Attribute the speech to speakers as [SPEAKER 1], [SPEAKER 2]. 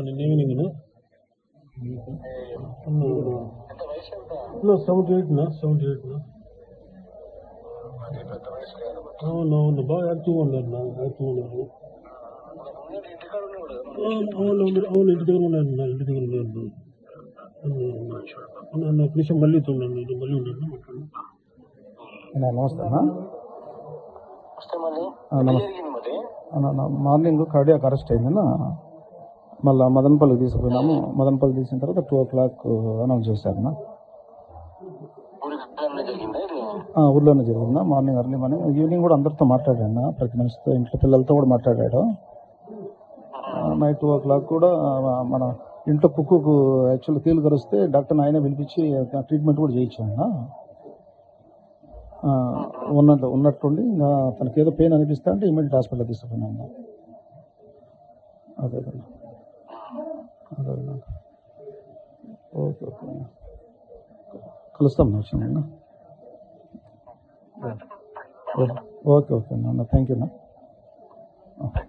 [SPEAKER 1] నిన్న evening seventy eight నా seventy eight నా. అవును అవును. బాగా యాక్టివ్గా ఉన్నారు నా యాక్టివ్గా ఉన్నారు. అవును అవును ఇంటి దగ్గర ఉన్నారు నా ఇంటి దగ్గర నా. నిమిషం మళ్ళీ చూడండి ఇది మళ్ళీ ఉండండి మాట్లాడండి.
[SPEAKER 2] అన్నా నమస్తే అన్న.
[SPEAKER 3] వస్తే మళ్ళీ.
[SPEAKER 2] ఆ, నమస్తే.
[SPEAKER 3] జరిగింది మరి?
[SPEAKER 2] అన్న నా మార్నింగ్ కార్డియాక్ అరెస్ట్ అయిందన్న మళ్ళీ మదనపల్లికి తీసుకుపోయినాము. మదనపల్లి తీసిన తర్వాత టూ ఓ క్లాక్ అనౌన్స్ ఆ, ఊర్లోనే జరిగిందా. Morning early morning. ఈవినింగ్ కూడా అందరితో మాట్లాడాను ప్రతి మనిషితో ఇంట్లో పిల్లలతో కూడా మాట్లాడాడు. నైట్ టూ ఓ క్లాక్ కూడా మన ఇంట్లో కుక్కుకు యాక్చువల్ కీలు కరిస్తే డాక్టర్ ఆయనే పిలిపించి ట్రీట్మెంట్ కూడా చేయించాను ఉన్నట్టు ఉన్నట్టుండి ఇంకా తనకి ఏదో పెయిన్ అనిపిస్తా అంటే ఇమీడియట్ హాస్పిటల్ తీసుకుపోయినాను అదే అదే ಓಕೆ ಓಕೆ ಕಳಿಸ್ತಾನೆ ನಾನು ಓಕೆ ಓಕೆ ಅಣ್ಣ ಥ್ಯಾಂಕ್ ಯು ಅಣ್ಣ ಓಕೆ